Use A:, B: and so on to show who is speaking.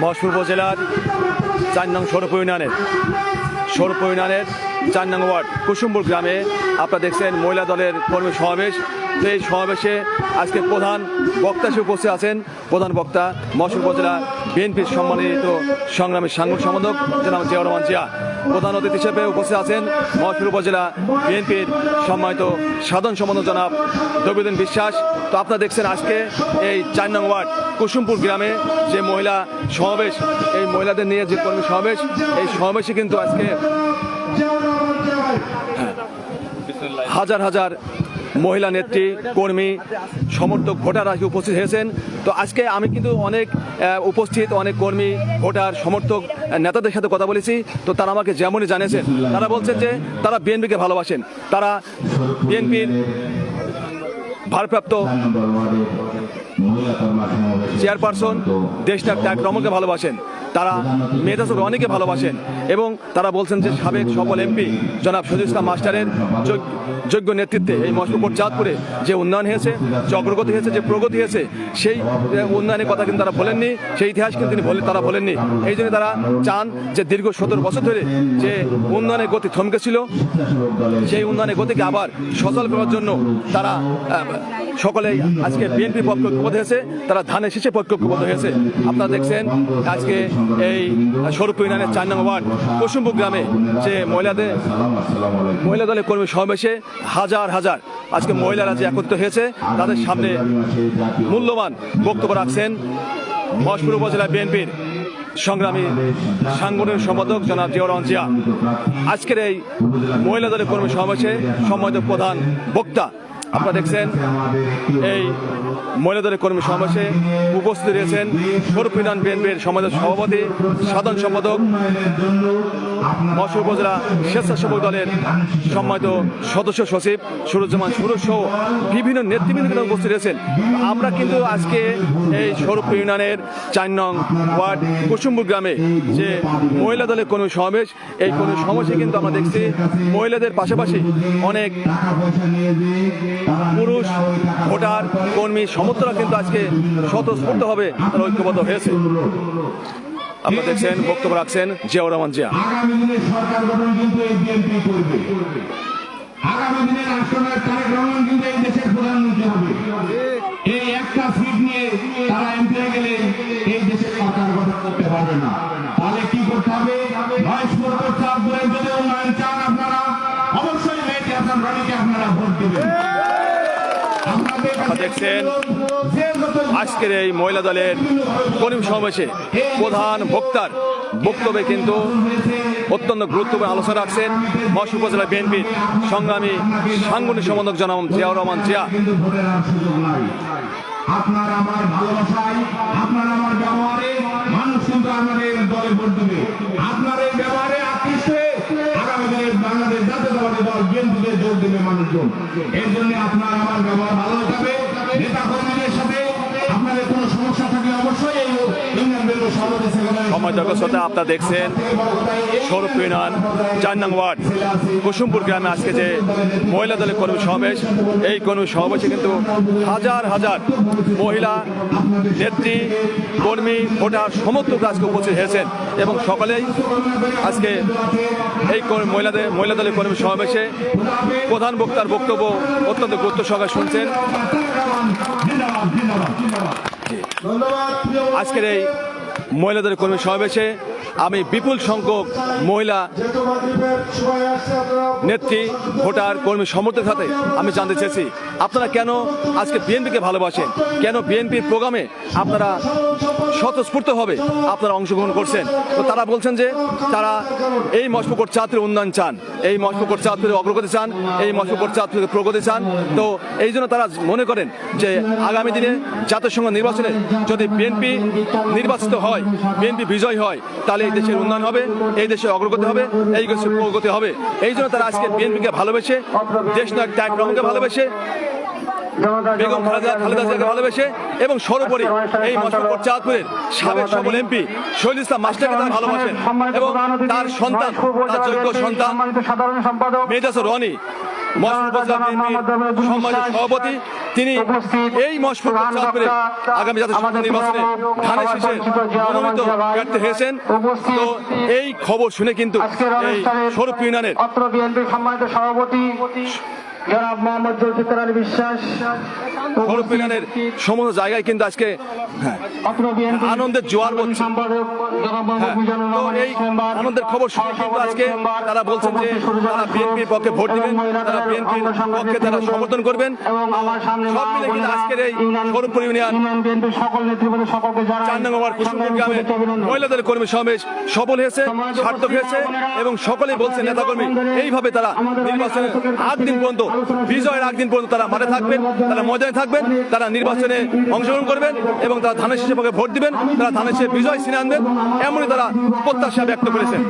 A: মহসপুর উপজেলার চার নং সৌরভ ইউনিয়নের সরপ ইউনিয়নের চার নং ওয়ার্ড, কুসুমপুর গ্রামে আপনারা দেখছেন মহিলা দলের কর্মী সমাবেশ। তো এই সমাবেশে আজকে প্রধান বক্তা হিসেবে উপস্থিত আছেন। প্রধান বক্তা মহসুর উপজেলা বিএনপির সম্মানিত সংগ্রামী সাংগঠনিক সম্পাদক, জনাব জিয়াউর রহমান জিয়া। প্রধান অতিথি হিসেবে উপস্থিত আছেন মহসুর উপজেলা বিএনপির সম্মানিত সাধারণ সম্পাদক, জনাব দবিদিন বিশ্বাস। তো আপনারা দেখছেন আজকে এই চার নং ওয়ার্ড, কুসুমপুর গ্রামে যে মহিলা সমাবেশ, এই মহিলাদের নিয়ে যে কর্মী সমাবেশ, এই সমাবেশে কিন্তু আজকে হাজার হাজার মহিলা নেত্রী, কর্মী, সমর্থক ভোটার আজকে উপস্থিত হয়েছেন। তো আজকে আমি কিন্তু অনেক উপস্থিত অনেক কর্মী, ভোটার, সমর্থক, নেতাদের সাথে কথা বলেছি। তো তারা আমাকে যেমনই জানিয়েছেন, তারা বলছেন যে তারা বিএনপিকে ভালোবাসেন। তারা বিএনপির ভারপ্রাপ্ত চেয়ারপারসন দেশনাথ ট্যাগ রমনকে ভালোবাসেন। তারা মেধাসক অনেকে ভালোবাসেন এবং তারা বলছেন যে সাবেক সকল এমপি জনাব সজিদ ইসলাম মাস্টারের যোগ- যোগ্য নেতৃত্বে এই মশলপুর চাঁদপুরে যে উন্নয়ন হয়েছে, যে অগ্রগতি হয়েছে, যে প্রগতি হয়েছে, সেই উন্নয়নের কথা কিন্তু তারা বলেননি, সেই ইতিহাস কিন্তু তিনি বলে তারা বলেননি। এই জন্য তারা চান যে দীর্ঘ সতেরো বছর ধরে যে উন্নয়নের গতি থমকে ছিল সেই উন্নয়নের গতিকে আবার সচল করার জন্য তারা সকলেই আজকে বিএনপি পক্ষ ঐক্যবদ্ধ হয়েছে, তারা ধানের শীষে পক্ষ ঐক্যবদ্ধ হয়েছে। আপনারা দেখছেন আজকে এই স্বরূপ ইউনিয়নের চার নম্বর ওয়ার্ড কুসুমপুর গ্রামে যে মহিলাদের মহিলা দলের কর্মী সমাবেশে হাজার হাজার আজকে মহিলারা যে একত্রিত হয়েছে, তাদের সামনে মূল্যবান বক্তব্য রাখছেন মহেশপুর উপজেলা বিএনপির সংগ্রামী সাংগঠনিক সম্পাদক জনাব জিয়াউর রহমান জিয়া। আজকের এই মহিলা দলের কর্মী সমাবেশে সম্মানিত প্রধান বক্তা আপনারা দেখছেন এই মহিলা দলের কর্মী সমাবেশে উপস্থিত রয়েছেন সরুপিনান বিএনপির সমাজের সভাপতি, সাধারণ সম্পাদক মৎস্য উপজেলা স্বেচ্ছাসেবক দলের সম্মানিত সদস্য সচিব সুরুজ্জামান সুরজ সহ বিভিন্ন নেতৃবৃন্দ উপস্থিত রয়েছেন। আমরা কিন্তু আজকে এই স্বরূপ ইউনিয়নের চার নং ওয়ার্ড কুসুম্বুর গ্রামে যে মহিলা দলের কোনো সমাবেশ, এই কোনো সমাবেশে কিন্তু আমরা দেখছি মহিলাদের পাশাপাশি অনেক পুরুষ ভোটার কর্মী সমর্থকরা কিন্তু আজকে স্বতঃস্ফূর্তভাবে তারা ঐক্যবদ্ধ হয়েছে। আপনারা দেখছেন বক্তব্য রাখছেন জিয়াউর রহমান জিয়া।
B: আগামী দিনে সরকার গঠন কিন্তু এই বিএনপি করবে। আগামী দিনে রাষ্ট্রনায়ক তারেক রহমান কিন্তু এই দেশের প্রধানমন্ত্রী হবে। এই একটা সিট নিয়ে তারা এমপি হয়ে গেলে এই দেশের সরকার গঠন করতে পারবে না। তাহলে কি করতে হবে? মহেশপুর চাঁদপুরের আপনাদের কাছে
A: দেখছেন। আজকের এই মহিলা দলের কর্মী সমাবেশে প্রধান বক্তার বক্তব্যে কিন্তু অত্যন্ত গুরুত্বপূর্ণ আলোচনা রাখছেন মশ উপজেলা বিএনপির সংগ্রামী সাংগঠনিক সম্পাদক জনাব জিয়াউর রহমান জিয়া।
B: আপনার আমার ভালোবাসায়, আপনার আমার ব্যবহারে মানুষ কিন্তু দলে আপনার এই ব্যবহারে আকৃষ্ট আগামী দিনে বাংলাদেশ দল বিএনপিতে যোগ দেবে মানুষজন। এর জন্য আপনার আমার ব্যবহার ভালো হতে
A: সময় দর্শক শ্রোতা আপনারা দেখছেন সৌরভ ইউনিয়ন চার নং ওয়ার্ড কুসুমপুর গ্রামে আজকে যে মহিলা দলের কর্মী সমাবেশ এই কর্মী সমাবেশে কিন্তু হাজার হাজার মহিলা নেত্রী কর্মী ভোটার সমর্থক আজকে উপস্থিত হয়েছেন এবং সকলেই আজকে এই মহিলাদের মহিলা দলের কর্মী সমাবেশে প্রধান বক্তার বক্তব্য অত্যন্ত গুরুত্ব সহকারে শুনছেন। আজকের এই মহিলাদের কর্মী সমাবেশে আমি বিপুল সংখ্যক মহিলা নেত্রী, ভোটার, কর্মী সমর্থকের সাথে আমি জানতে চেয়েছি। আপনারা কেন আজকে বিএনপিকে ভালোবাসেন? কেন বিএনপির প্রোগ্রামে আপনারা স্বতঃস্ফূর্তভাবে আপনারা অংশগ্রহণ করছেন? তো তারা বলছেন যে তারা এই মশপুকুর চাঁদপুরের উন্নয়ন চান, এই মশপুকুর চাঁদপুরের অগ্রগতি চান, এই মশপুকুর চাঁদপুরের প্রগতি চান। তো এই জন্য তারা মনে করেন যে আগামী দিনে জাতীয় সংঘ নির্বাচনে যদি বিএনপি নির্বাচিত হয়, বিএনপি বিজয় হয় তাহলে এই দেশের উন্নয়ন হবে এই দেশের অগ্রগতি হবে এই দেশের প্রগতি হবে। এই জন্য তারা আজকে বিএনপিকে ভালোবেসে দেশ নায়ক ট্যাগ রহমানকে ভালোবেসে বেগম খালেদা খালেদা জিয়াকে ভালোবেসে এবং সর্বোপরি এই মশাপুর চাঁদপুরের সাবেক সফল এমপি শহীদ ইসলাম মাস্টারকে তারা ভালোবাসেন এবং তার সন্তান তার যোগ্য সন্তান মেজাজ রনি সম্মানিত সভাপতি তিনি এই মশফুল চাপে আগামী জাতীয় সংসদ নির্বাচনে ধানের শীষে মনোনীত প্রার্থী হয়েছেন। তো এই খবর শুনে কিন্তু এই স্বরূপ ইউনিয়নের
C: সম্মানিত সভাপতি জনাব মোহাম্মদ জুলফিকার আলী বিশ্বাস
A: স্বরূপ সমস্ত জায়গায় কিন্তু আজকে হ্যাঁ
C: বিএনপি
A: আনন্দের জোয়ার বলছে। হ্যাঁ,
C: মিজানুর
A: তো
C: রহমান
A: এই আনন্দের খবর শুনে কিন্তু আজকে তারা বলছেন যে তারা বিএনপির পক্ষে ভোট দিবেন তারা বিএনপির পক্ষে তারা সমর্থন করবেন
C: এবং আমার সামনে
A: সব মিলে কিন্তু আজকের এই ইউনিয়ন চার কুসুমপুর গ্রামে মহিলাদের কর্মী সমাবেশ সফল হয়েছে সার্থক হয়েছে এবং সকলেই বলছে নেতাকর্মী এইভাবে তারা নির্বাচনের আগ দিন পর্যন্ত বিজয়ের আগ পর্যন্ত তারা মাঠে থাকবেন, তারা ময়দানে থাকবেন, তারা নির্বাচনে অংশগ্রহণ করবেন এবং তারা ধানের শীষের পক্ষে ভোট দিবেন, তারা ধানের শীষে বিজয় ছিনে আনবেন, এমনই তারা প্রত্যাশা ব্যক্ত করেছেন।